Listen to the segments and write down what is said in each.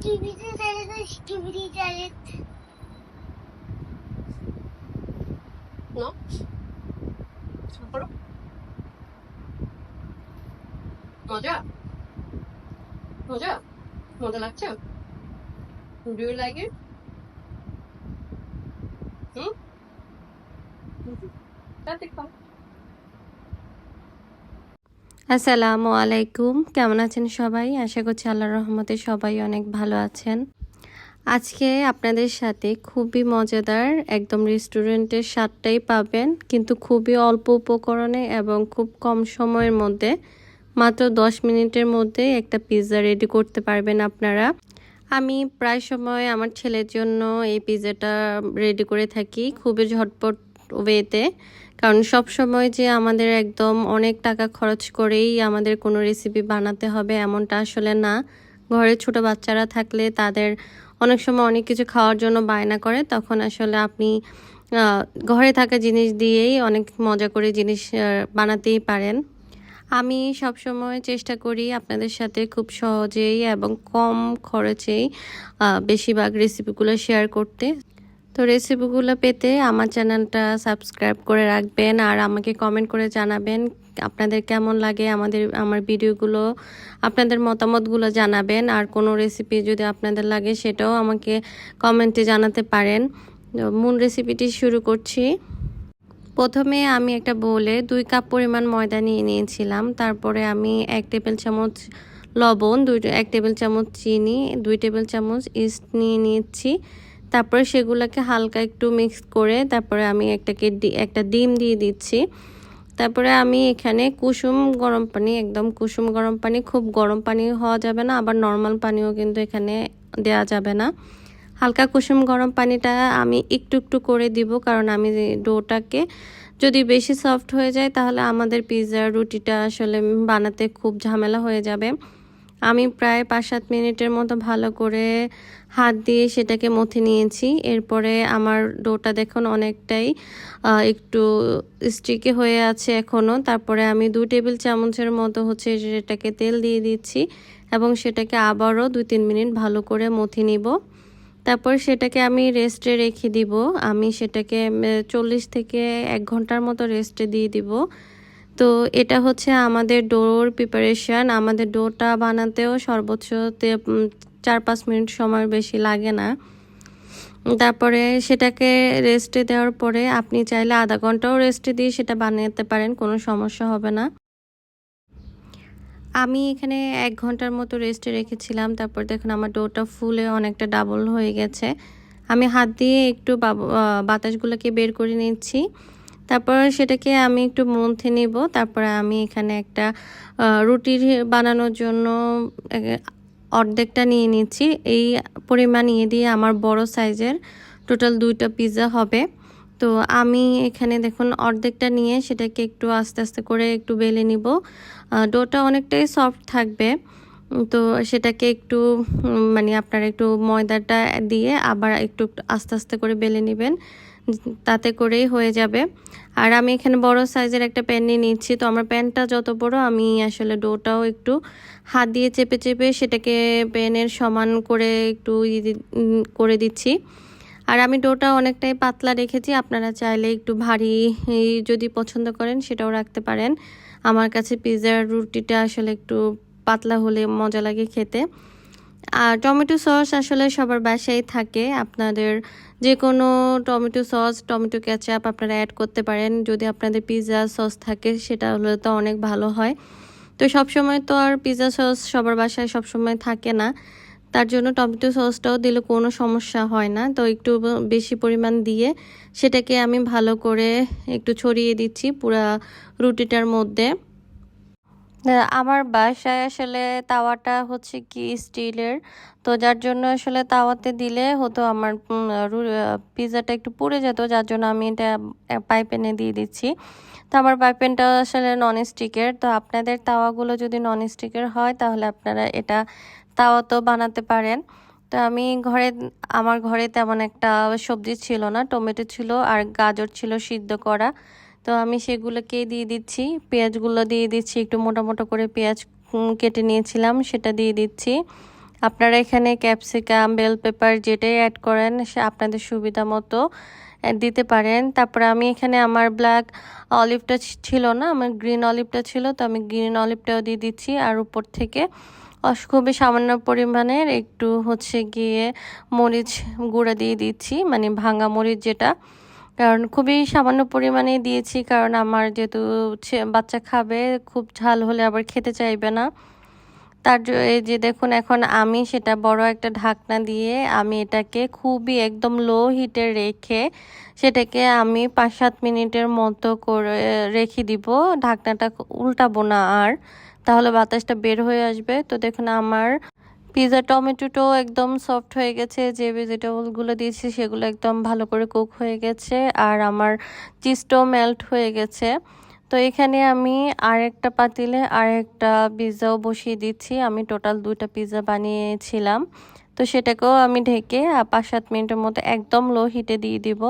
টিভিতে চাইলে তো টিভিতে চাইলে No? করো মজা মজা মজা লাগছে do you like it hmm তাতে খাও আসসালামু আলাইকুম। কেমন আছেন সবাই? আশা করছি আল্লাহর রহমতে সবাই অনেক ভালো আছেন। আজকে আপনাদের সাথে খুবই মজাদার একদম রেস্টুরেন্টের স্বাদটাই পাবেন, কিন্তু খুবই অল্প উপকরণে এবং খুব কম সময়ের মধ্যে, মাত্র দশ মিনিটের মধ্যে একটা পিৎজা রেডি করতে পারবেন আপনারা। আমি প্রায় সময় আমার ছেলের জন্য এই পিৎজাটা রেডি করে থাকি। খুবই ঝটপট ওয়েতে। কারণ সব সময় যে আমাদের একদম অনেক টাকা খরচ করেই আমাদের কোনো রেসিপি বানাতে হবে এমনটা আসলে না। ঘরে ছোট বাচ্চারা থাকলে তাদের অনেক সময় অনেক কিছু খাওয়ার জন্য বায়না করে, তখন আসলে আপনি ঘরে থাকা জিনিস দিয়েই অনেক মজা করে জিনিস বানাতেই পারেন। আমি সব সময় চেষ্টা করি আপনাদের সাথে খুব সহজেই এবং কম খরচেই বেশিরভাগ রেসিপিগুলো শেয়ার করতে। তো রেসিপিগুলো পেতে আমার চ্যানেলটা সাবস্ক্রাইব করে রাখবেন আর আমাকে কমেন্ট করে জানাবেন আপনাদের কেমন লাগে আমাদের, আমার ভিডিওগুলো আপনাদের মতামতগুলো জানাবেন আর কোনো রেসিপি যদি আপনাদের লাগে সেটাও আমাকে কমেন্টে জানাতে পারেন। মূল রেসিপিটি শুরু করছি। প্রথমে আমি একটা বোলে দুই কাপ পরিমাণ ময়দা নিয়ে নিয়েছিলাম, তারপরে আমি এক টেবিল চামচ লবণ, দুই, এক টেবিল চামচ চিনি, দুই টেবিল চামচ ইস্ট নিয়ে নিয়েছি। তারপরে সেগুলোকে হালকা একটু মিক্স করে তারপরে আমি একটাকে একটা ডিম দিয়ে দিচ্ছি। তারপরে আমি এখানে কুসুম গরম পানি, একদম কুসুম গরম পানি, খুব গরম পানি হওয়া যাবে না, আবার নর্মাল পানিও কিন্তু এখানে দেওয়া যাবে না। হালকা কুসুম গরম পানিটা আমি একটু একটু করে দিব, কারণ আমি ডোটাকে যদি বেশি সফট হয়ে যায় তাহলে আমাদের পিৎজার রুটিটা আসলে বানাতে খুব ঝামেলা হয়ে যাবে। আমি প্রায় পাঁচ সাত মিনিটের মতো ভালো করে হাত দিয়ে সেটাকে মথে নিয়েছি। এরপরে আমার ডোটা দেখুন অনেকটাই একটু স্টিকি হয়ে আছে এখনও তারপরে আমি দু টেবিল চামচের মতো হচ্ছে সেটাকে তেল দিয়ে দিচ্ছি এবং সেটাকে আবারও দুই তিন মিনিট ভালো করে মথে নিব। তারপর সেটাকে আমি রেস্টে রেখে দিব। আমি সেটাকে চল্লিশ থেকে এক ঘণ্টার মতো রেস্টে দিয়ে দিব। তো এটা হচ্ছে আমাদের ডোর প্রিপারেশন আমাদের ডোটা বানাতেও সর্বোচ্চ চার পাঁচ মিনিট সময় বেশি লাগে না। তারপরে সেটাকে রেস্টে দেওয়ার পরে আপনি চাইলে আধা ঘন্টাও রেস্টে দিয়ে সেটা বানাতে পারেন, কোনো সমস্যা হবে না। আমি এখানে এক ঘণ্টার মতো রেস্টে রেখেছিলাম, তারপর দেখুন আমার ডোটা ফুলে অনেকটা ডাবল হয়ে গেছে। আমি হাত দিয়ে একটু বাতাসগুলোকে বের করে নিচ্ছি। তারপর সেটাকে আমি একটু মন্থে নিব। তারপরে আমি এখানে একটা রুটির বানানোর জন্য অর্ধেকটা নিয়ে নিচ্ছি। এই পরিমাণ নিয়ে দিয়ে আমার বড় সাইজের টোটাল দুইটা পিৎজা হবে। তো আমি এখানে দেখুন অর্ধেকটা নিয়ে সেটাকে একটু আস্তে আস্তে করে একটু বেলে নিব। ডোটা অনেকটাই সফট থাকবে। তো সেটাকে একটু মানে আপনারা একটু ময়দাটা দিয়ে আবার একটু আস্তে আস্তে করে বেলে নেবেন। তাতে করেই হয়ে যাবে। আর আমি এখানে বড় সাইজের একটা প্যান নিয়ে নিচ্ছি। তো আমার প্যানটা যত বড়, আমি আসলে ডোটাও একটু হাত দিয়ে চেপে চেপে সেটাকে প্যানের সমান করে একটু করে দিচ্ছি। আর আমি ডোটা অনেকটাই পাতলা রেখেছি। আপনারা চাইলে একটু ভারী যদি পছন্দ করেন সেটাও রাখতে পারেন। আমার কাছে পিৎজার রুটিটা আসলে একটু পাতলা হলে মজা লাগে খেতে। আর টমেটো সস আসলে সবার বাসায় থাকে। আপনাদের যে কোনো টমেটো সস, টমেটো কেচাপ আপনারা অ্যাড করতে পারেন। যদি আপনাদের পিৎজা সস থাকে, সেটা হলে তো অনেক ভালো হয়। তো সব সময় তো আর পিৎজা সস সবার বাসায় সব সময় থাকে না। তার জন্য টমেটো সসটাও দিলে কোনো সমস্যা হয় না। তো একটু বেশি পরিমাণ দিয়ে সেটাকে আমি ভালো করে একটু ছড়িয়ে দিচ্ছি পুরা রুটিটার মধ্যে। আমার বাসায় আসলে তাওয়াটা হচ্ছে কি স্টিলের। তো যার জন্য আসলে তাওয়াতে দিলে হতো আমার পিৎজাটা একটু পুড়ে যেত, যার জন্য আমি এটা পাইপেনে দিয়ে দিচ্ছি। তো আমার পাইপেনটা আসলে নন স্টিকের তো আপনাদের তাওয়াগুলো যদি নন স্টিকের হয়, তাহলে আপনারা এটা তাওয়া তো বানাতে পারেন। তো আমি ঘরে, আমার ঘরে তেমন একটা সবজি ছিল না, টমেটো ছিল আর গাজর ছিল সিদ্ধ করা। তো আমি সেগুলোকে দিয়ে দিচ্ছি। পেঁয়াজগুলো দিয়ে দিচ্ছি, একটু মোটা মোটা করে পেঁয়াজ কেটে নিয়েছিলাম, সেটা দিয়ে দিচ্ছি। আপনারা এখানে ক্যাপসিকাম, বেল পেপার যেটাই অ্যাড করেন, সে আপনাদের সুবিধা মতো দিতে পারেন। তারপরে আমি এখানে আমার ব্ল্যাক অলিভটা ছিল না, আমার গ্রিন অলিভটা ছিল, তো আমি গ্রিন অলিভটাও দিয়ে দিচ্ছি। আর উপর থেকে খুবই সামান্য পরিমাণের একটু হচ্ছে গিয়ে মরিচ গুঁড়া দিয়ে দিচ্ছি মানে ভাঙা মরিচ যেটা। কারণ খুবই সামান্য পরিমাণে দিয়েছি, কারণ আমার যেহেতু বাচ্চা খাবে, খুব ঝাল হলে আবার খেতে চাইবে না। তার এই যে দেখুন, এখন আমি সেটা বড় একটা ঢাকনা দিয়ে আমি এটাকে খুবই একদম লো হিটে রেখে সেটাকে আমি পাঁচ সাত মিনিটের মতো করে রেখে দিব। ঢাকনাটা উল্টাবো না আর, তাহলে বাতাসটা বের হয়ে আসবে। তো দেখুন, আমার পিৎজা টমেটোটাও একদম সফট হয়ে গেছে। যে ভেজিটেবলগুলো দিয়েছি সেগুলো একদম ভালো করে কুক হয়ে গেছে আর আমার চিজটাও মেল্ট হয়ে গেছে। তো এখানে আমি আরেকটা পাতিলে আর একটা পিৎজাও বসিয়ে দিচ্ছি। আমি টোটাল দুইটা পিৎজা বানিয়েছিলাম। তো সেটাকেও আমি ঢেকে পাঁচ সাত মিনিটের মতো একদম লো হিটে দিয়ে দিব,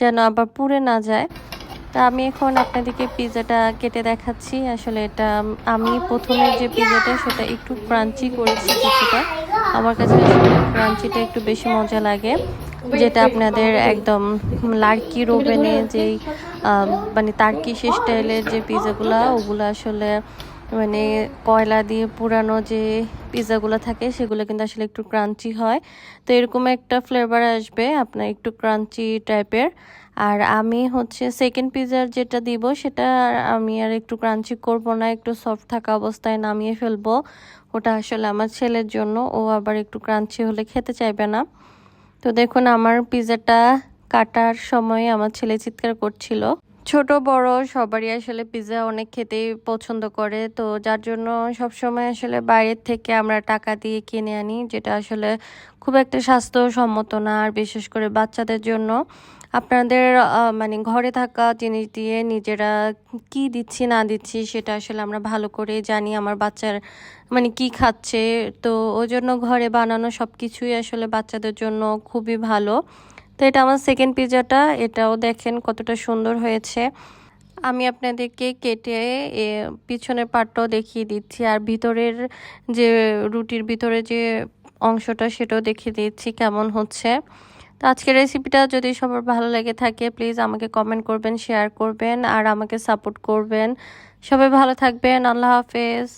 যেন আবার পুড়ে না যায়। তা আমি এখন আপনাদেরকে পিজাটা কেটে দেখাচ্ছি। আসলে এটা আমি প্রথমে যে পিজাটা সেটা একটু ক্রাঞ্চি করেছি কিছুটা। আমার কাছে ক্রাঞ্চিটা একটু বেশি মজা লাগে। যেটা আপনাদের একদম লার্কি রোভেনে যেই মানে সে স্টাইলের যে পিজাগুলো ওগুলো আসলে মানে কয়লা দিয়ে পুরানো যে পিৎজাগুলো থাকে, সেগুলো কিন্তু আসলে একটু ক্রাঞ্চি হয়। তো এরকম একটা ফ্লেভার আসবে আপনার একটু ক্রাঞ্চি টাইপের আর আমি হচ্ছে সেকেন্ড পিৎজার যেটা দিব, সেটা আমি আর একটু ক্রাঞ্চি করব না, একটু সফট থাকা অবস্থায় নামিয়ে ফেলব। ওটা আসলে আমার ছেলের জন্য, ও আবার একটু ক্রাঞ্চি হলে খেতে চাইবে না। তো দেখুন, আমার পিৎজাটা কাটার সময় আমার ছেলে চিৎকার করছিল। ছোট, বড় সবারই আসলে পিৎজা অনেক খেতেই পছন্দ করে। তো যার জন্য সব সময় আসলে বাইরের থেকে আমরা টাকা দিয়ে কিনে আনি, যেটা আসলে খুব একটা স্বাস্থ্যসম্মত না, আর বিশেষ করে বাচ্চাদের জন্য। আপনাদের মানে ঘরে থাকা জিনিস দিয়ে নিজেরা কি দিচ্ছি, না দিচ্ছি, সেটা আসলে আমরা ভালো করে জানি আমার বাচ্চার মানে কি খাচ্ছে। তো ওই জন্য ঘরে বানানো সব কিছুই আসলে বাচ্চাদের জন্য খুবই ভালো। তো এটা আমার সেকেন্ড পিৎজাটা এটাও দেখেন কতটা সুন্দর হয়েছে। আমি আপনাদেরকে কেটে পিছনের পাটটাও দেখিয়ে দিচ্ছি। আর ভিতরের যে রুটির ভিতরে যে অংশটা, সেটাও দেখিয়ে দিচ্ছি কেমন হচ্ছে। তো আজকের রেসিপিটা যদি সবার ভালো লেগে থাকে প্লিজ আমাকে কমেন্ট করবেন শেয়ার করবেন, আর আমাকে সাপোর্ট করবেন। সবাই ভালো থাকবেন। আল্লাহ হাফেজ।